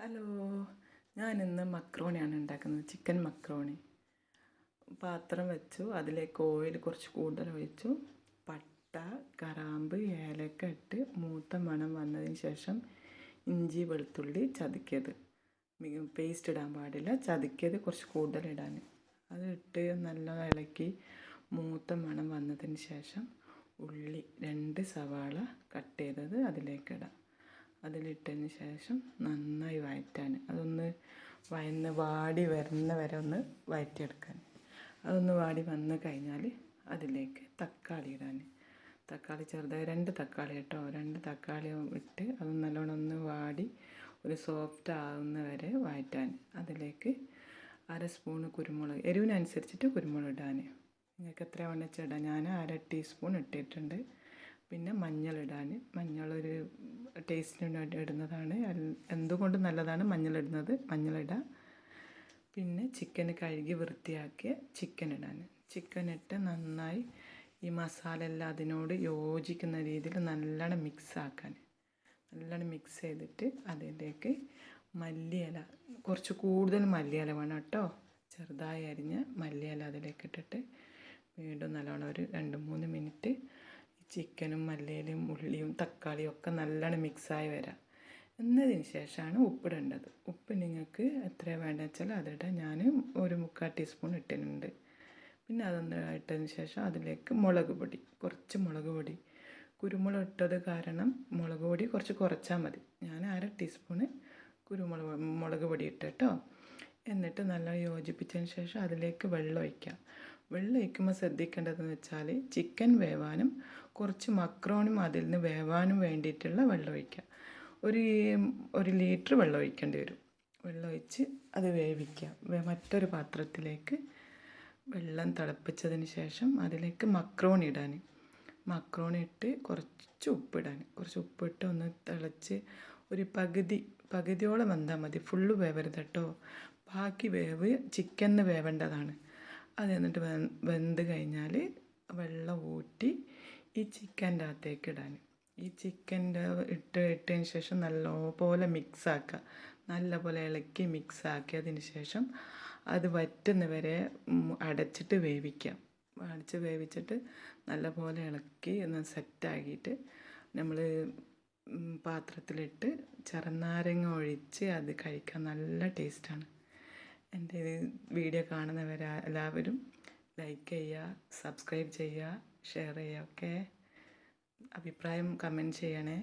Hello ഞാൻ ഞാനിന്ന് മക്രോണിയാണ് ഉണ്ടാക്കുന്നത്. Chicken macaroni. പാത്രം വെച്ചു അതിലേക്ക് ഓയിൽ കുറച്ച് കൂടുതൽ ഒഴിച്ചു. പട്ട കറാമ്പ് ഏലക്ക ഇട്ട് മൂത്ത മണം വന്നതിന് ശേഷം ഇഞ്ചി വെളുത്തുള്ളി ചതുക്കിയത്. പേസ്റ്റ് ഇടാൻ പാടില്ല ചതുക്കിയത് കുറച്ച് കൂടുതൽ ഇടാൻ. അത് ഇട്ട് നല്ല ഇളക്കി മൂത്ത മണം വന്നതിന് ശേഷം ഉള്ളി രണ്ട് സവാള കട്ട് ചെയ്തത് അതിലേക്ക് ഇടാം. അതിലിട്ടതിന് ശേഷം നന്നായി വഴറ്റാൻ. അതൊന്ന് വയന്ന് വാടി വരുന്ന വരെ ഒന്ന് വഴറ്റിയെടുക്കാൻ. അതൊന്ന് വാടി വന്ന് കഴിഞ്ഞാൽ അതിലേക്ക് തക്കാളി ഇടാൻ. തക്കാളി ചെറുതായി രണ്ട് തക്കാളി കേട്ടോ. രണ്ട് തക്കാളി ഇട്ട് അത് നല്ലോണം ഒന്ന് വാടി ഒരു സോഫ്റ്റ് ആവുന്ന വരെ വഴറ്റാൻ. അതിലേക്ക് അര സ്പൂൺ കുരുമുളക് എരിവിനനുസരിച്ചിട്ട് കുരുമുളക് ഇടാൻ. നിങ്ങൾക്ക് എത്ര ഇടാം. ഞാൻ അര ടീസ്പൂൺ ഇട്ടിട്ടുണ്ട്. പിന്നെ മഞ്ഞൾ ഒരു ടേസ്റ്റിന് വേണ്ടി ഇടുന്നതാണ്. എന്തുകൊണ്ടും നല്ലതാണ് മഞ്ഞൾ ഇടാം പിന്നെ ചിക്കൻ കഴുകി വൃത്തിയാക്കിയ ചിക്കൻ ഇടാൻ. ചിക്കൻ ഇട്ട് നന്നായി ഈ മസാല എല്ലാം അതിനോട് യോജിക്കുന്ന രീതിയിൽ നല്ലോണം മിക്സ് ആക്കാൻ. നല്ലോണം മിക്സ് ചെയ്തിട്ട് അതിലേക്ക് മല്ലിയില. കുറച്ച് കൂടുതൽ മല്ലിയില വേണം കേട്ടോ. ചെറുതായി അരിഞ്ഞ മല്ലിയില അതിലേക്ക് ഇട്ടിട്ട് വീണ്ടും നല്ലോണം ഒരു രണ്ട് മൂന്ന് മിനിറ്റ് ചിക്കനും മല്ലയിലും ഉള്ളിയും തക്കാളിയും ഒക്കെ നല്ലോണം മിക്സായി വരാം. എന്നതിന് ശേഷമാണ് ഉപ്പിടേണ്ടത്. ഉപ്പ് നിങ്ങൾക്ക് എത്ര വേണ്ട വെച്ചാൽ അതിടാൻ ഞാൻ ഒരു മുക്കാൽ ടീസ്പൂൺ ഇട്ടിട്ടുണ്ട്. പിന്നെ അതൊന്ന് ഇട്ടതിന് ശേഷം അതിലേക്ക് മുളക് പൊടി കുറച്ച് മുളക് പൊടി. കുരുമുളക് ഇട്ടത് കാരണം മുളക് പൊടി കുറച്ച് കുറച്ചാൽ മതി. ഞാൻ അര ടീസ്പൂണ് കുരുമുളക് മുളക് പൊടി ഇട്ട് കേട്ടോ. എന്നിട്ട് നല്ല യോജിപ്പിച്ചതിന് ശേഷം അതിലേക്ക് വെള്ളം ഒഴിക്കാം. വെള്ളം ഒഴിക്കുമ്പോൾ ശ്രദ്ധിക്കേണ്ടതെന്ന് വെച്ചാൽ ചിക്കൻ വേവാനും കുറച്ച് മക്രോണും അതിൽ നിന്ന് വേവാനും വേണ്ടിയിട്ടുള്ള വെള്ളം ഒഴിക്കുക. ഒരു ഒരു ലിറ്റർ വെള്ളം ഒഴിക്കേണ്ടി വരും. വെള്ളം ഒഴിച്ച് അത് വേവിക്കുക. മറ്റൊരു പാത്രത്തിലേക്ക് വെള്ളം തിളപ്പിച്ചതിന് ശേഷം അതിലേക്ക് മക്രോണി ഇടാൻ മക്രോണി ഇട്ട് കുറച്ച് ഉപ്പിടാൻ കുറച്ച് ഉപ്പിട്ട് ഒന്ന് തിളച്ച് ഒരു പകുതി പകുതിയോളം വന്നാൽ മതി. ഫുള്ള് വേവരുത് കേട്ടോ. ബാക്കി വേവ് ചിക്കൻ വേവേണ്ടതാണ്. അത് എന്നിട്ട് വെന്ത് കഴിഞ്ഞാൽ വെള്ളം ഊറ്റി ഈ ചിക്കന്റെ അകത്തേക്ക് ഇടാൻ ഈ ചിക്കന്റെ ഇട്ട് ഇട്ടതിന് ശേഷം നല്ലപോലെ മിക്സാക്കുക നല്ലപോലെ ഇളക്കി മിക്സ് ആക്കിയതിന് ശേഷം അത് വറ്റുന്ന വരെ അടച്ചിട്ട് വേവിക്കാം. അടച്ച് വേവിച്ചിട്ട് നല്ലപോലെ ഇളക്കി ഒന്ന് സെറ്റാക്കിയിട്ട് നമ്മൾ പാത്രത്തിലിട്ട് ചെറുനാരങ്ങ ഒഴിച്ച് അത് കഴിക്കാൻ നല്ല ടേസ്റ്റാണ്. എന്റെ വീഡിയോ കാണുന്നവർ എല്ലാവരും ലൈക്ക് ചെയ്യുക സബ്സ്ക്രൈബ് ചെയ്യുക ഷെയർ ചെയ്യുക ഓക്കെ അഭിപ്രായം കമന്റ് ചെയ്യണേ.